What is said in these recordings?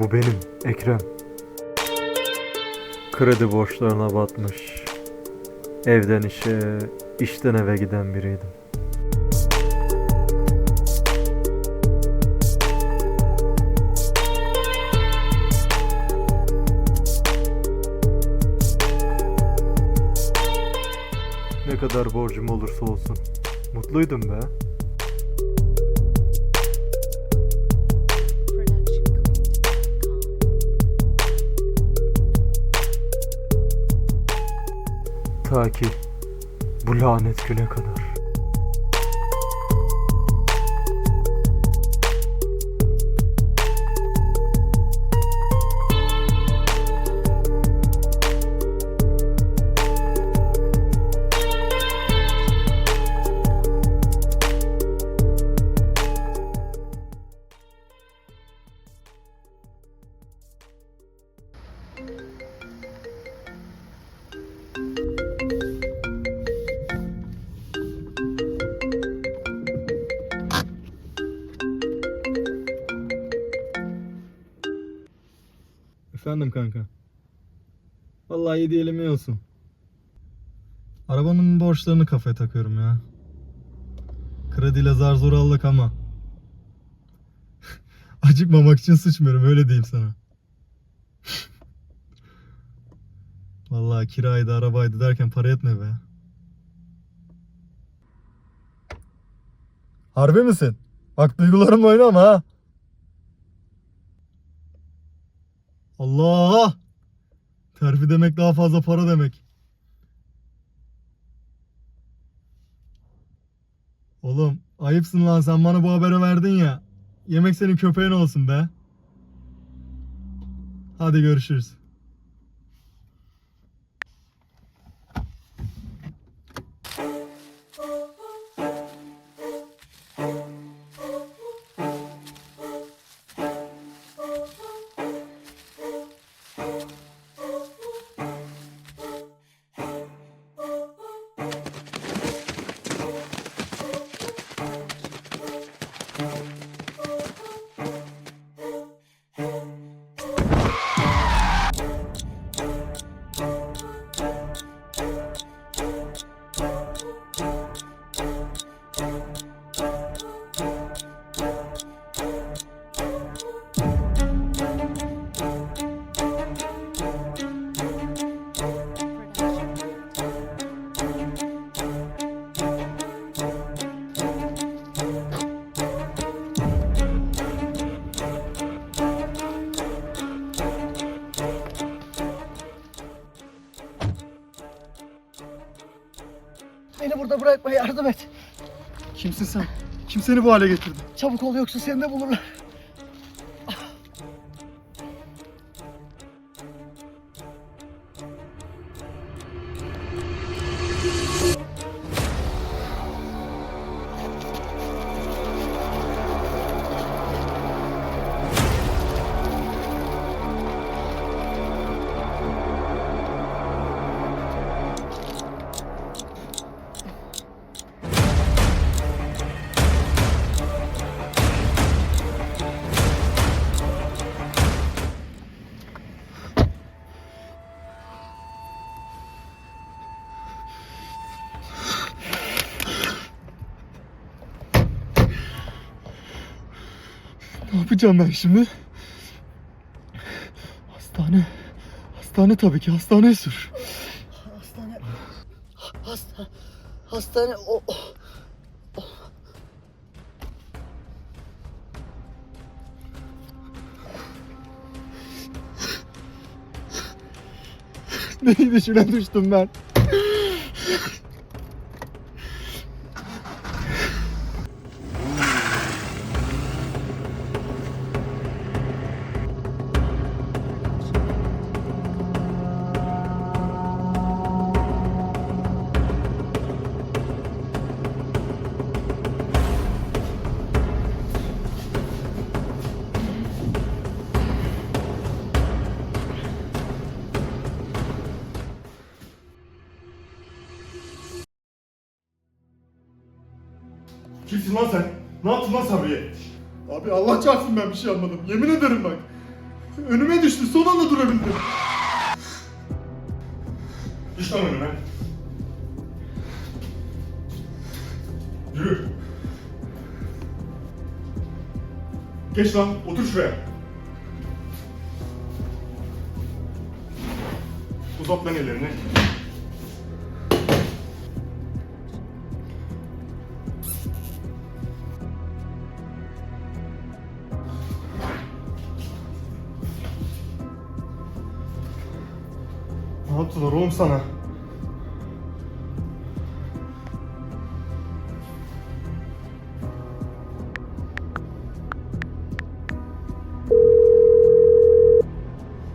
Bu benim Ekrem. Kredi borçlarına batmış. Evden işe, işten eve giden biriydim. Ne kadar borcum olursa olsun mutluydum be. Ta ki bu lanet güne kadar. Efendim kanka. Vallahi yedi elime olsun. Arabanın borçlarını kafaya takıyorum ya. Krediyle zar zor aldık ama. Acıkmamak için sıçmıyorum öyle diyeyim sana. Vallahi kiraydı arabaydı derken para etme be. Harbi misin? Bak duygularım oynama ha. Allah! Terfi demek daha fazla para demek. Oğlum ayıpsın lan sen bana bu haberi verdin ya. Yemek senin köpeğin olsun be. Hadi görüşürüz. Burada bırakma yardım et. Kimsin sen? Kim seni bu hale getirdi? Çabuk ol yoksa seni de bulurlar. Yapacağım ben şimdi? Hastane. Hastane tabii ki. Hastane sür. Hastane. Hasta. Hastane. O. o- Neydi şuna düştüm ben. Kimsin lan sen? Ne yaptın lan Sabriye? Abi Allah çarpsın ben bir şey yapmadım. Yemin ederim bak. Önüme düştü. Son anda durabildim. Düş lan önüme. Yürü. Geç lan. Otur şuraya. Uzat lan ellerini. Yaptılar oğlum sana?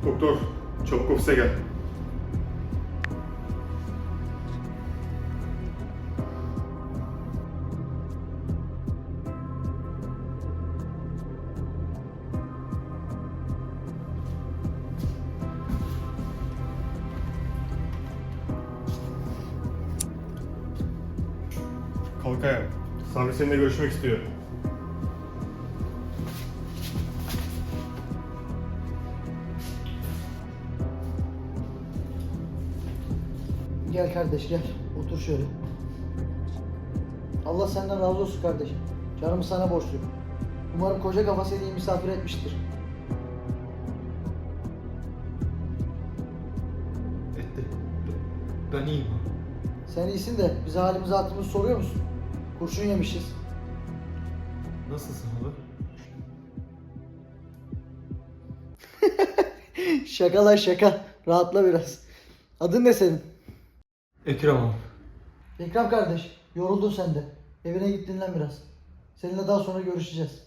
Doktor, çabuk ofise gel. Kalk ayağa. Sami seninle görüşmek istiyor. Gel kardeş gel. Otur şöyle. Allah senden razı olsun kardeşim. Canımı sana borçluyum. Umarım koca kafa seni iyi misafir etmiştir. Etti. Ben iyiyim. Sen iyisin de bize halimizi hatırımızı soruyor musun? Kurşun yemişiz. Nasılsın hala? şaka lan şaka. Rahatla biraz. Adın ne senin? Ekrem abi. Ekrem kardeş, yoruldun sen de. Evine git dinlen biraz. Seninle daha sonra görüşeceğiz.